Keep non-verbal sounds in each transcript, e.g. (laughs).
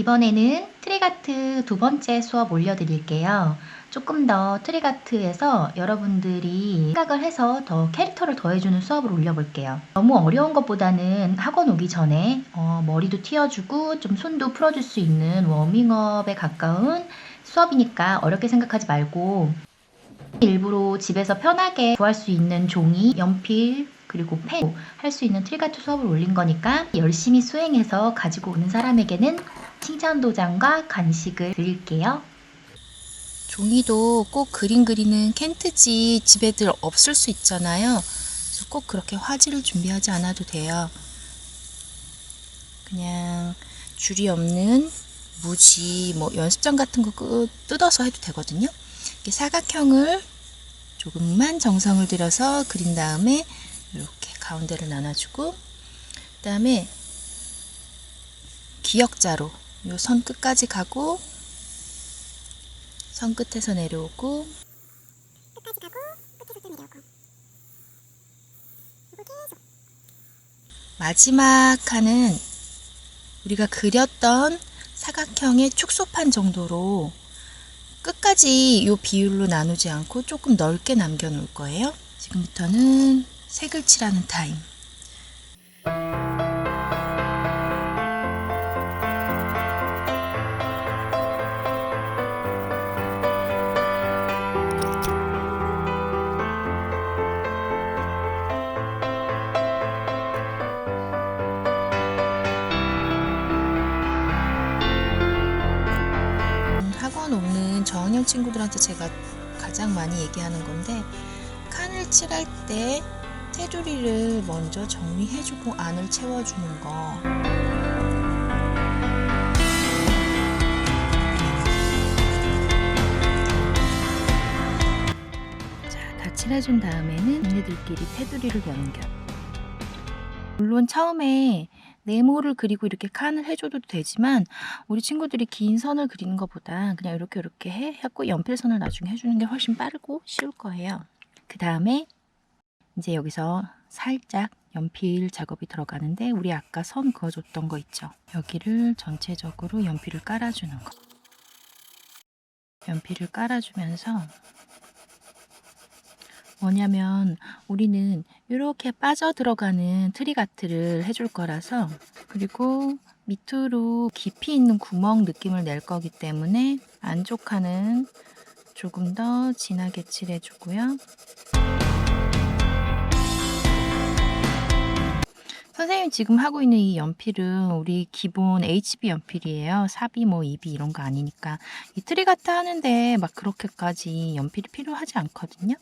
이번에는 트리가트 두 번째 수업 올려드릴게요. 조금 더 트리가트에서 여러분들이 생각을 해서 더 캐릭터를 더해주는 수업을 올려볼게요. 너무 어려운 것보다는 학원 오기 전에 어, 머리도 튀어주고 좀 손도 풀어줄 수 있는 워밍업에 가까운 수업이니까 어렵게 생각하지 말고 일부러 집에서 편하게 구할 수 있는 종이, 연필, 그리고 펜 할 수 있는 트리가트 수업을 올린 거니까 열심히 수행해서 가지고 오는 사람에게는 칭찬 도장과 간식을 드릴게요. 종이도 꼭 그림 그리는 캔트지 집에들 없을 수 있잖아요. 그래서 꼭 그렇게 화지를 준비하지 않아도 돼요. 그냥 줄이 없는 무지, 뭐 연습장 같은 거 끄- 뜯어서 해도 되거든요. 이렇게 사각형을 조금만 정성을 들여서 그린 다음에 이렇게 가운데를 나눠주고 그 다음에 기역자로 요 선 끝까지 가고 선 끝에서 내려오고 끝까지 가고 끝에서 또 내려오고 그리고 계속 마지막 칸은 우리가 그렸던 사각형의 축소판 정도로 끝까지 이 비율로 나누지 않고 조금 넓게 남겨 놓을 거예요. 지금부터는 색을 칠하는 타임. 친구들한테 제가 가장 많이 얘기하는 건데 칸을 칠할 때 테두리를 먼저 정리해주고 안을 채워주는 거. 자, 다 칠해준 다음에는 얘네들끼리 테두리를 연결. 물론 처음에 네모를 그리고 이렇게 칸을 해줘도 되지만 우리 친구들이 긴 선을 그리는 것보다 그냥 이렇게 이렇게 해 하고 연필선을 나중에 해주는 게 훨씬 빠르고 쉬울 거예요. 그 다음에 이제 여기서 살짝 연필 작업이 들어가는데 우리 아까 선 그어줬던 거 있죠? 여기를 전체적으로 연필을 깔아주는 거. 연필을 깔아주면서 뭐냐면 우리는 이렇게 빠져 들어가는 트리가트를 해줄 거라서 그리고 밑으로 깊이 있는 구멍 느낌을 낼 거기 때문에 안쪽 칸은 조금 더 진하게 칠해주고요. 선생님이 지금 하고 있는 이 연필은 우리 기본 HB 연필이에요. 사비 뭐 2B 이런 거 아니니까 이 트리가트 하는데 막 그렇게까지 연필이 필요하지 않거든요.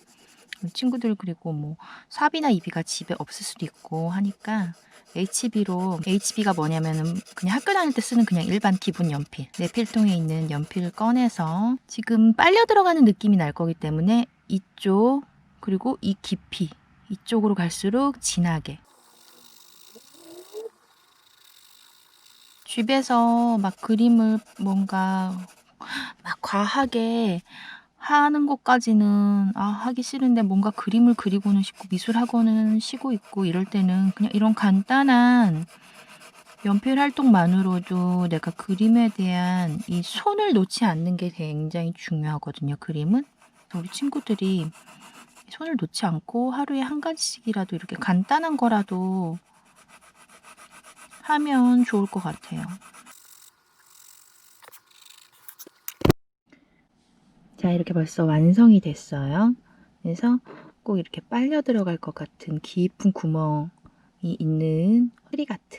친구들 그리고 뭐 사비나 이비가 집에 없을 수도 있고 하니까 HB로 HB가 뭐냐면은 그냥 학교 다닐 때 쓰는 그냥 일반 기본 연필 내 필통에 있는 연필을 꺼내서 지금 빨려 들어가는 느낌이 날 거기 때문에 이쪽 그리고 이 깊이 이쪽으로 갈수록 진하게. 집에서 막 그림을 뭔가 막 과하게 하는 것까지는 아 하기 싫은데 뭔가 그림을 그리고는 싶고 미술학원은 쉬고 있고 이럴 때는 그냥 이런 간단한 연필 활동만으로도 내가 그림에 대한 이 손을 놓지 않는 게 굉장히 중요하거든요. 그림은 우리 친구들이 손을 놓지 않고 하루에 한 가지씩이라도 이렇게 간단한 거라도 하면 좋을 것 같아요. 자, 이렇게 벌써 완성이 됐어요. 그래서 꼭 이렇게 빨려 들어갈 것 같은 깊은 구멍이 있는 트리가트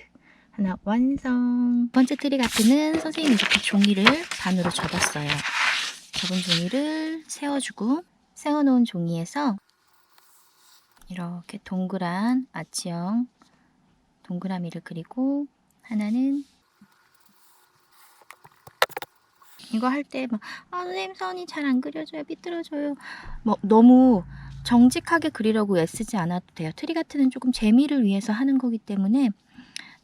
하나 완성. 두 번째 트리가트는 선생님이 이렇게 종이를 반으로 접었어요. 접은 종이를 세워주고 세워놓은 종이에서 이렇게 동그란 아치형 동그라미를 그리고 하나는 이거 할 때 막 아, 선생님 선이 잘 안 그려져요. 삐뚤어져요. 뭐 너무 정직하게 그리려고 애쓰지 않아도 돼요. 트리가트는 조금 재미를 위해서 하는 거기 때문에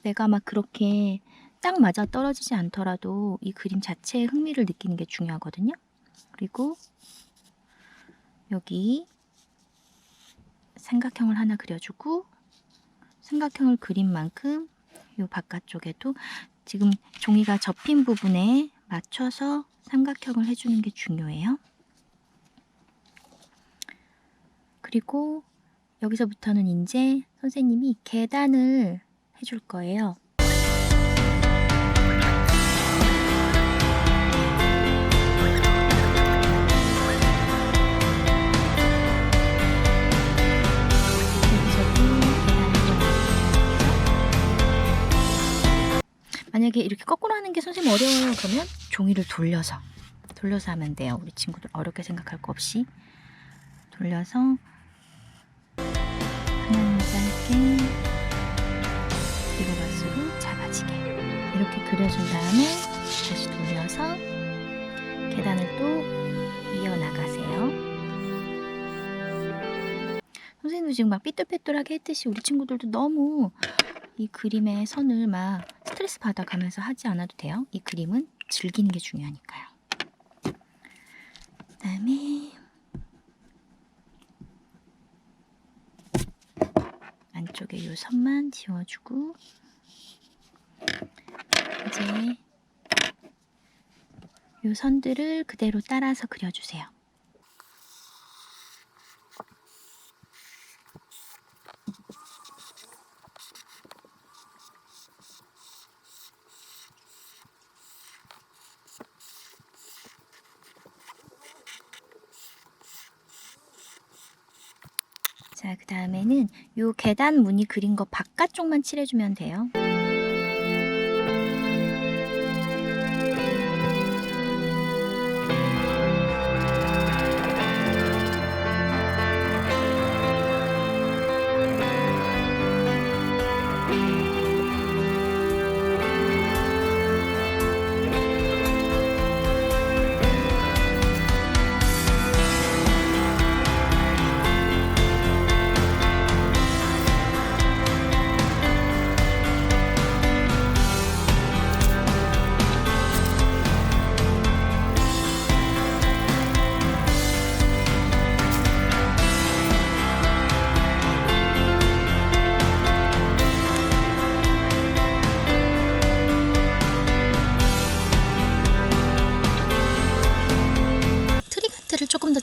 내가 막 그렇게 딱 맞아 떨어지지 않더라도 이 그림 자체에 흥미를 느끼는 게 중요하거든요. 그리고 여기 삼각형을 하나 그려주고 삼각형을 그린 만큼 이 바깥쪽에도 지금 종이가 접힌 부분에 맞춰서 삼각형을 해주는 게 중요해요. 그리고 여기서부터는 이제 선생님이 계단을 해줄 거예요. 만약에 이렇게 거꾸로 하는 게 선생님 어려워요 그러면 종이를 돌려서 돌려서 하면 돼요. 우리 친구들 어렵게 생각할 거 없이. 돌려서 하나는 짧게 뒤로 갈수록 작아지게. 이렇게 그려준 다음에 다시 돌려서 계단을 또 이어나가세요. 선생님도 지금 막 삐뚤빼뚤하게 했듯이 우리 친구들도 너무 이 그림의 선을 막 스트레스 받아가면서 하지 않아도 돼요. 이 그림은 즐기는 게 중요하니까요. 그 다음에 안쪽에 이 선만 지워주고 이제 이 선들을 그대로 따라서 그려주세요. 자, 그 다음에는 요 계단 무늬 그린 거 바깥쪽만 칠해주면 돼요.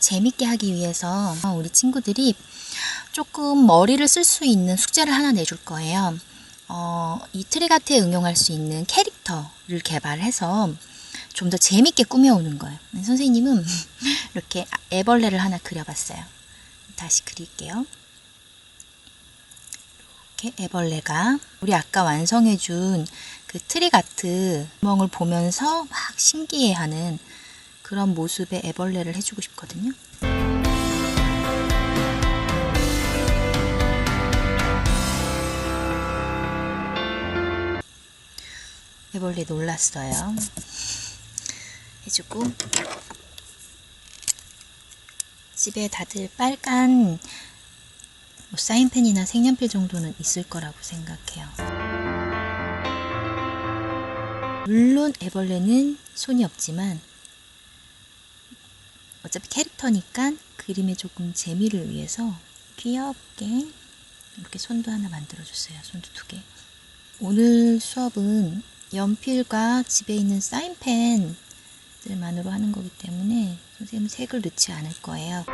재밌게 하기 위해서 우리 친구들이 조금 머리를 쓸 수 있는 숙제를 하나 내줄 거예요. 어, 이 트리가트에 응용할 수 있는 캐릭터를 개발해서 좀 더 재밌게 꾸며오는 거예요. 선생님은 (laughs) 이렇게 애벌레를 하나 그려봤어요. 다시 그릴게요. 이렇게 애벌레가 우리 아까 완성해준 그 트리가트 구멍을 보면서 막 신기해하는 그런 모습의 애벌레를 해주고 싶거든요. 애벌레 놀랐어요. 해주고 집에 다들 빨간 뭐 사인펜이나 색연필 정도는 있을 거라고 생각해요. 물론 애벌레는 손이 없지만 어차피 캐릭터니까 그림에 조금 재미를 위해서 귀엽게 이렇게 손도 하나 만들어 줬어요. 손도 두 개. 오늘 수업은 연필과 집에 있는 사인펜들만으로 하는 거기 때문에 선생님은 색을 넣지 않을 거예요.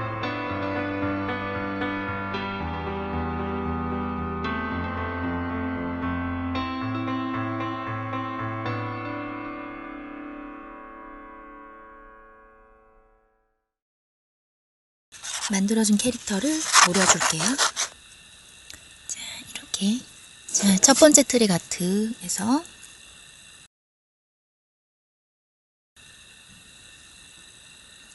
만들어준 캐릭터를 오려줄게요. 자, 이렇게. 자, 첫 번째 트리 가트에서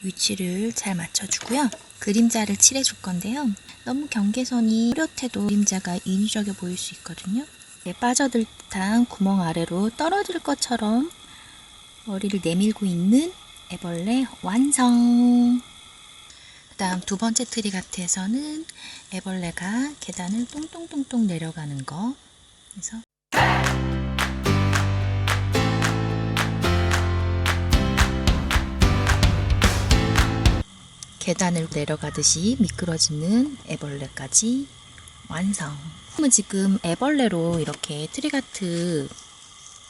위치를 잘 맞춰주고요. 그림자를 칠해줄 건데요. 너무 경계선이 뚜렷해도 그림자가 인위적이어 보일 수 있거든요. 네, 빠져들 듯한 구멍 아래로 떨어질 것처럼 머리를 내밀고 있는 애벌레 완성! 그 다음 두 번째 트리가트에서는 애벌레가 계단을 똥똥똥똥 내려가는 거. 그래서 계단을 내려가듯이 미끄러지는 애벌레까지 완성. 그러면 지금 애벌레로 이렇게 트리가트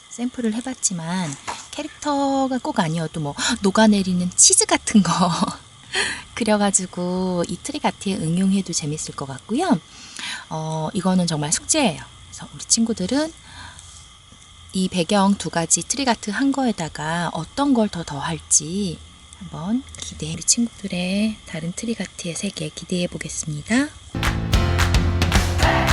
샘플을 해봤지만 캐릭터가 꼭 아니어도 뭐 녹아내리는 치즈 같은 거 (laughs) (laughs) 그려가지고 이 트리가트에 응용해도 재밌을 것 같고요. 어, 이거는 정말 숙제예요. 그래서 우리 친구들은 이 배경 두 가지 트리가트 한 거에다가 어떤 걸 더 더할지 한번 기대해 우리 친구들의 다른 트리가트의 세계 기대해 보겠습니다.